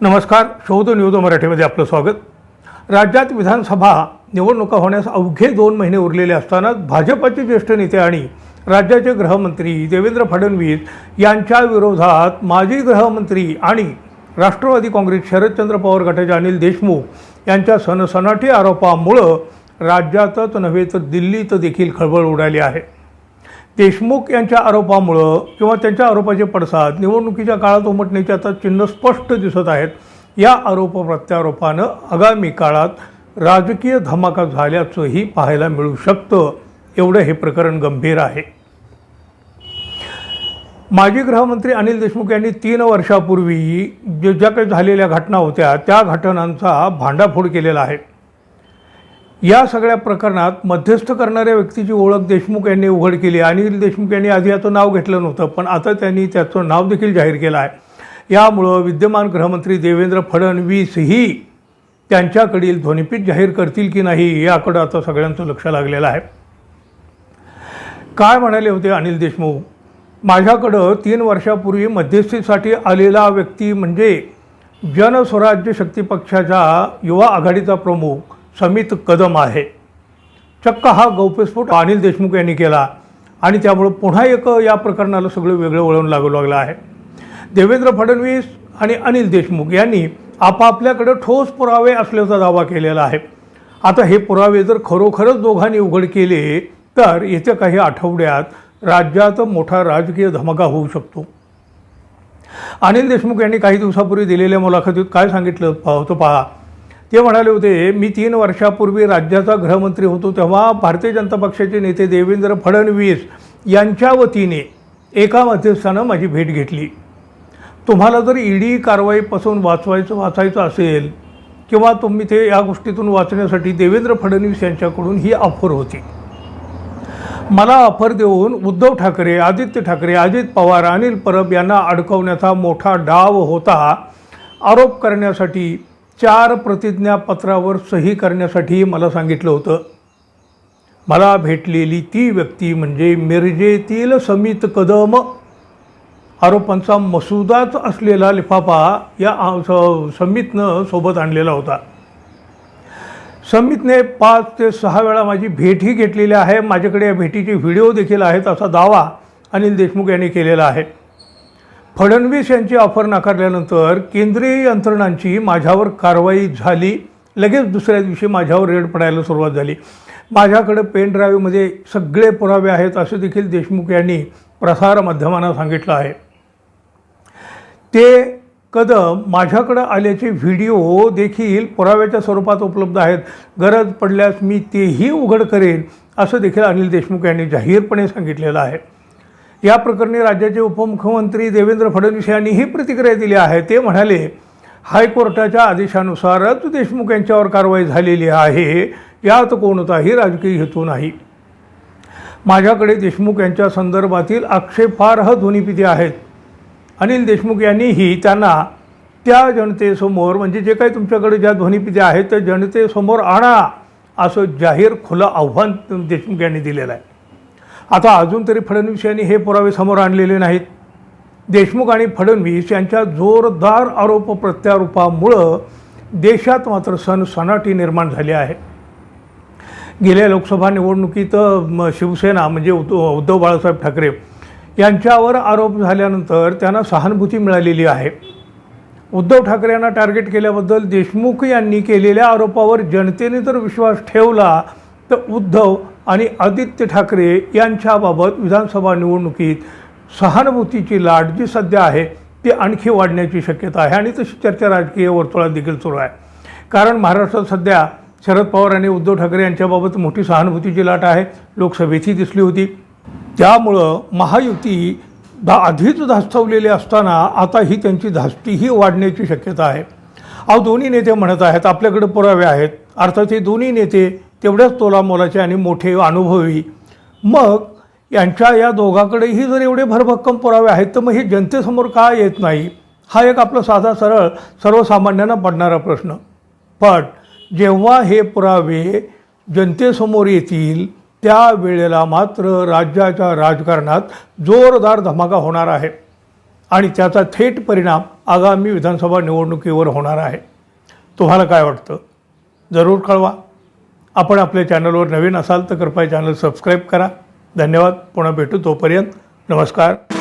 नमस्कार शोध न्यूज मराठीमध्ये आपलं स्वागत. राज्यात विधानसभा निवडणुका होण्यास अवघे दोन महिने उरलेले असतानाच भाजपचे ज्येष्ठ नेते आणि राज्याचे गृहमंत्री देवेंद्र फडणवीस यांच्या विरोधात माजी गृहमंत्री आणि राष्ट्रवादी काँग्रेस शरदचंद्र पवार गटाचे अनिल देशमुख यांच्या सनसनाटी आरोपामुळं राज्यातच नव्हे तर दिल्लीत देखील खळबळ उडाली आहे. देशमुख यांच्या आरोपामुळं किंवा त्यांच्या आरोपाचे पडसाद निवडणुकीच्या काळात उमटण्याचे आता चिन्ह स्पष्ट दिसत आहेत. या आरोप प्रत्यारोपानं आगामी काळात राजकीय धमाका झाल्याचंही पाहायला मिळू शकतं एवढं हे प्रकरण गंभीर आहे. माजी गृहमंत्री अनिल देशमुख यांनी तीन वर्षापूर्वी जे ज्या काही झालेल्या घटना होत्या त्या घटनांचा भांडाफोड केलेला आहे. या सगळ्या प्रकरणात मध्यस्थ करणाऱ्या व्यक्तीची ओळख देशमुख यांनी उघड केली. अनिल देशमुख यांनी आधी याचं नाव घेतलं नव्हतं पण आता त्यांनी त्याचं नाव देखील जाहीर केलं आहे. यामुळं विद्यमान गृहमंत्री देवेंद्र फडणवीसही त्यांच्याकडील ध्वनिपीठ जाहीर करतील की नाही याकडं आता सगळ्यांचं लक्ष लागलेलं आहे. काय म्हणाले होते अनिल देशमुख? माझ्याकडं तीन वर्षापूर्वी मध्यस्थीसाठी आलेला व्यक्ती म्हणजे जनस्वराज्य शक्ती पक्षाचा युवा आघाडीचा प्रमुख समित कदम आहे. चक्क हा गौप्यस्फोट अनिल देशमुख यांनी केला आणि त्यामुळं पुन्हा एक या प्रकरणाला सगळं वेगळं वळण लागू लागलं आहे. देवेंद्र फडणवीस आणि अनिल देशमुख यांनी आपापल्याकडं ठोस पुरावे असल्याचा दावा केलेला आहे. आता हे पुरावे जर खरोखरच दोघांनी उघड केले तर येत्या काही आठवड्यात राज्यात मोठा राजकीय धमाका होऊ शकतो. अनिल देशमुख यांनी काही दिवसापूर्वी दिलेल्या मुलाखतीत काय सांगितलं होतं पहा. ते म्हणाले होते मी तीन वर्षापूर्वी राज्याचा गृहमंत्री होतो तेव्हा भारतीय जनता पक्षाचे नेते देवेंद्र फडणवीस यांच्या वतीने एका मध्यस्थानं माझी भेट घेतली. तुम्हाला जर ईडी कारवाईपासून वाचवायचं वाचायचं असेल किंवा तुम्ही ते या गोष्टीतून वाचण्यासाठी देवेंद्र फडणवीस यांच्याकडून ही ऑफर होती. मला ऑफर देऊन उद्धव ठाकरे आदित्य ठाकरे अजित पवार अनिल परब यांना अडकवण्याचा मोठा डाव होता. आरोप करण्यासाठी चार प्रतिज्ञापत्रावर सही करण्यासाठी मला सांगितलं होतं. मला भेटलेली ती व्यक्ती म्हणजे मिरजेतील समित कदम. आरोपांचा मसुदाच असलेला लिफाफा या स- समितनं सोबत आणलेला होता. समितने पाच ते सहा वेळा माझी भेटही घेतलेली आहे. माझ्याकडे या भेटीचे व्हिडिओ देखील आहेत असा दावा अनिल देशमुख यांनी केलेला आहे. फडणवीस यांची ऑफर नाकारल्यानंतर केंद्रीय यंत्रणांची माझ्यावर कारवाई झाली. लगेच दुसऱ्या दिवशी माझ्यावर रेड पडायला सुरुवात झाली. माझ्याकडे पेन ड्राईव्हमध्ये सगळे पुरावे आहेत असं देखील देशमुख यांनी प्रसारमाध्यमांना सांगितलं आहे. ते कदम माझ्याकडं आल्याचे व्हिडिओ देखील पुराव्याच्या स्वरूपात उपलब्ध आहेत. गरज पडल्यास मी तेही उघड करेन असं देखील अनिल देशमुख यांनी जाहीरपणे सांगितलेलं आहे. या प्रकरणी राज्याचे उपमुख्यमंत्री देवेंद्र फडणवीस यांनीही प्रतिक्रिया दिली आहे. ते म्हणाले हायकोर्टाच्या आदेशानुसारच देशमुख यांच्यावर कारवाई झालेली आहे. यात कोणताही राजकीय हेतू नाही. माझ्याकडे देशमुख यांच्या संदर्भातील आक्षेपार्ह ध्वनिपिती आहेत. अनिल देशमुख यांनीही त्यांना त्या जनतेसमोर म्हणजे जे काही तुमच्याकडे ज्या ध्वनिपिती आहेत त्या जनतेसमोर आणा असं जाहीर खुलं आव्हान देशमुख यांनी दिलेलं आहे. आता अजून तरी फडणवीस यांनी हे पुरावे समोर आणलेले नाहीत. देशमुख आणि फडणवीस यांच्या जोरदार आरोप प्रत्यारोपामुळं देशात मात्र सनसनाटी निर्माण झाली आहे गेल्या लोकसभा निवडणुकीत शिवसेना म्हणजे उद्धव उद्धव बाळासाहेब ठाकरे यांच्यावर आरोप झाल्यानंतर त्यांना सहानुभूती मिळालेली आहे. उद्धव ठाकरे यांना टार्गेट केल्याबद्दल देशमुख यांनी केलेल्या आरोपावर जनतेने जर विश्वास ठेवला तर उद्धव आणि आदित्य ठाकरे यांच्याबाबत विधानसभा निवडणुकीत सहानुभूतीची लाट जी सध्या आहे ती आणखी वाढण्याची शक्यता आहे. आणि तशी चर्चा राजकीय वर्तुळात देखील सुरू आहे. कारण महाराष्ट्रात सध्या शरद पवार आणि उद्धव ठाकरे यांच्याबाबत मोठी सहानुभूतीची लाट आहे. लोकसभेची दिसली होती. त्यामुळं महायुती धा आधीच धास्तवलेली असताना आता ही त्यांची धास्तीही वाढण्याची शक्यता आहे. अहो दोन्ही नेते म्हणत आहेत आपल्याकडे पुरावे आहेत. अर्थात हे दोन्ही नेते तेवढ्याच तोलामोलाचे आणि मोठे अनुभवी. मग यांच्या या दोघांकडेही जर एवढे भरभक्कम पुरावे आहेत तर मग हे जनतेसमोर का येत नाही? हा एक आपला साधा सरळ सर्वसामान्यांना पडणारा प्रश्न. पण जेव्हा हे पुरावे जनतेसमोर येतील त्या वेळेला मात्र राज्याच्या राजकारणात जोरदार धमाका होणार आहे. आणि त्याचा थेट परिणाम आगामी विधानसभा निवडणुकीवर होणार आहे. तुम्हाला काय वाटतं? जरूर कळवा. आपण आपल्या चॅनलवर नवीन असाल तर कृपया चॅनल सबस्क्राईब करा. धन्यवाद. पुन्हा भेटू तोपर्यंत. नमस्कार.